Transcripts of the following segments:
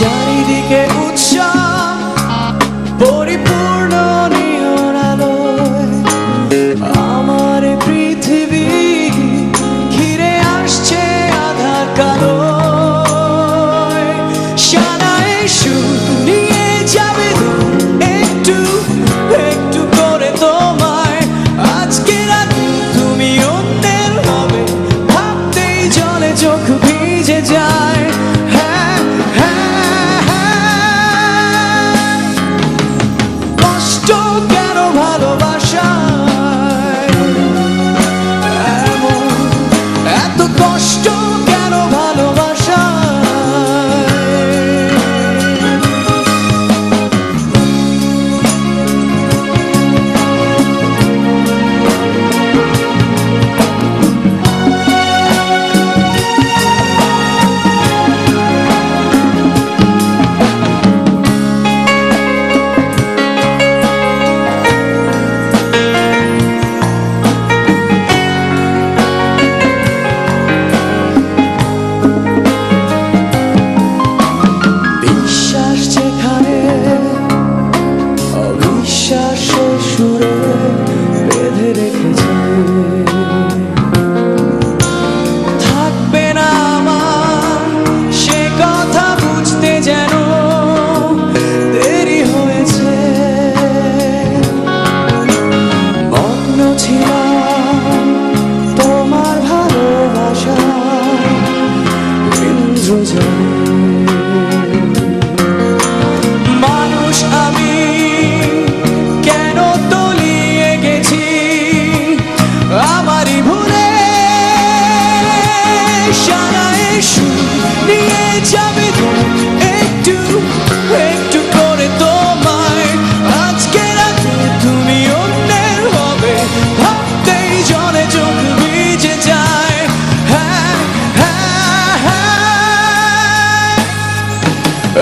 자리 되게 웃쳐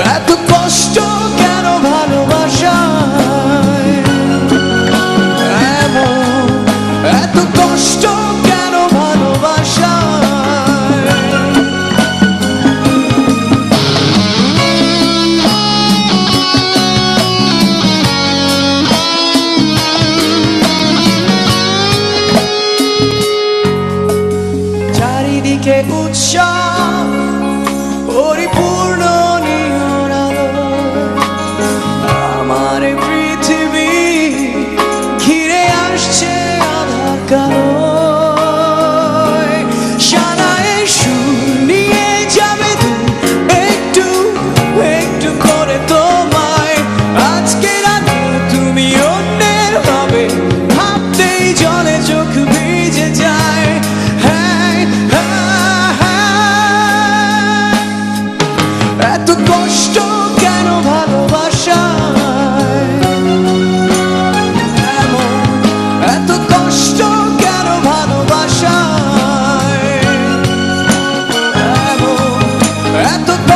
এত কষ্ট কেন ভালোবাসা এত কষ্ট কেন ভালোবাসা চারিদিকে পরিপূর্ণ tanto